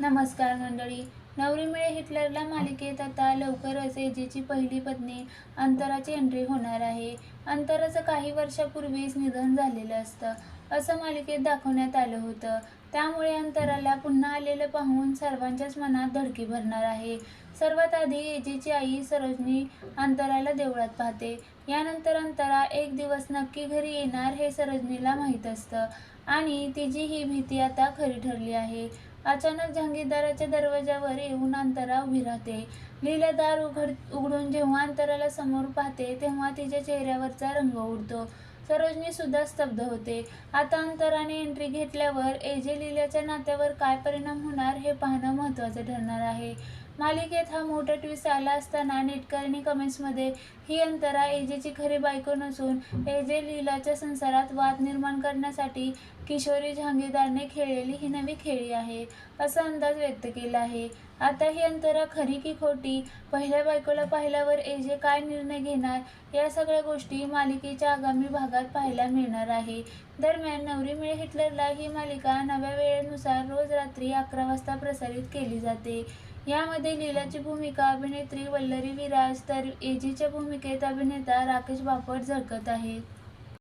नमस्कार मंडळी. नवरी मिळे हिटलरला मालिकेत आता लवकरच एजीची पहिली पत्नी अंतराची एंट्री होणार आहे. अंतराचं काही वर्षापूर्वीच निधन झालेलं असतं. असं मालिकेत दाखवण्यात आलं होतं. त्यामुळे अंतराला पुन्हा आलेलं पाहून सर्वांच्याच मनात धडकी भरणार आहे. सर्वात आधी एजेची आई सरोजनी अंतराला देवळात पाहते. यानंतर अंतरा एक दिवस नक्की घरी येणार हे सरोजनीला माहीत असतं आणि तिची ही भीती आता खरी ठरली आहे. अचानक जहांगीरदाराच्या दरवाजावर येऊन अंतरा उभी राहते. लीला दार उघड उघडून जेव्हा अंतराला समोर पाहते तेव्हा तिच्या चेहऱ्यावरचा रंग उडतो. सरोजनी सुद्धा स्तब्ध होते. आता अंतराने एंट्री घेतल्यावर एजेलिलाच्या नात्यावर काय परिणाम होणार हे पाहणं महत्त्वाचं ठरणार आहे. मालिकेत हा मोठा ट्विस्ट आला असताना नेटकऱ्यांनी कमेंट्समध्ये ही अंतरा एजेची खरी बायको नसून एजे लीलाच्या संसारात वाद निर्माण करण्यासाठी किशोरी जहांगीरदारने खेळलेली ही नवी खेळी आहे असा अंदाज व्यक्त केला आहे. आता ही अंतरा खरी की खोटी? पहिल्या बायकोला पाहिल्यावर एजे काय निर्णय घेणार? या सगळ्या गोष्टी मालिकेच्या आगामी भागात पाहायला मिळणार आहे. दरम्यान नवरी मिळे हिटलरला ही मालिका नव्या वेळेनुसार रोज रात्री अकरा वाजता प्रसारित केली जाते. यामध्ये लीलाची भूमिका अभिनेत्री वल्लरी विराज तर एजीच्या भूमिकेत अभिनेता राकेश बापट झळकत आहेत.